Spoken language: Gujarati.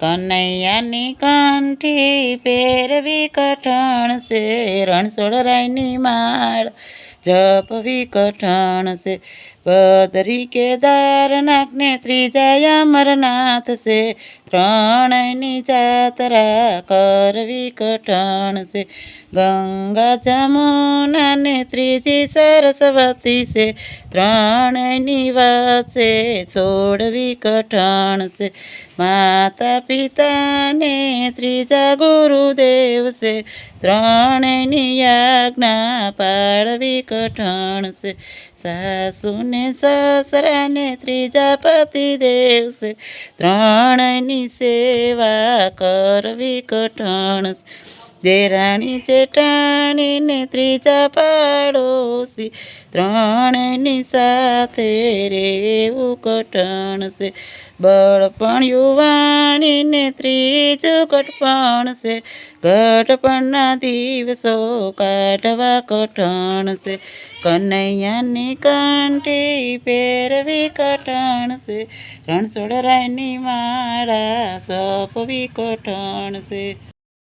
કનૈયાની કંઠી પહેરવી કઠણ છે રણછોડરાયની માળ જપવી કઠણ છે. બદરી કેદારનાથને ત્રીજા અમરનાથ છે ત્રણની જાત્રા કરવી કઠણ છે. ગંગા જમુનાને ત્રીજી સરસ્વતી છે ત્રણની વચ્ચે છોડવી કઠણ છે. માતા પિતાને ત્રીજા ગુરુદેવ છે ત્રણેયની આજ્ઞા પાળવી કઠણ છે સાસુને સસરાને ત્રીજા પતિદેવ છે ત્રણની સેવા કરવી કઠણ છે દેરાણી જેઠાણીને ત્રીજા પાડોશી ત્રણની સાથે રેવું કઠણ છે બળપણ યુવાણીને ત્રીજું કટપણ છે ઘટપણના દિવસો કાઢવા કઠણ છે કનૈયાની કંઠી પહેરવી કઠણ છે રણછોડરાયની માળા સપવી કઠણ છે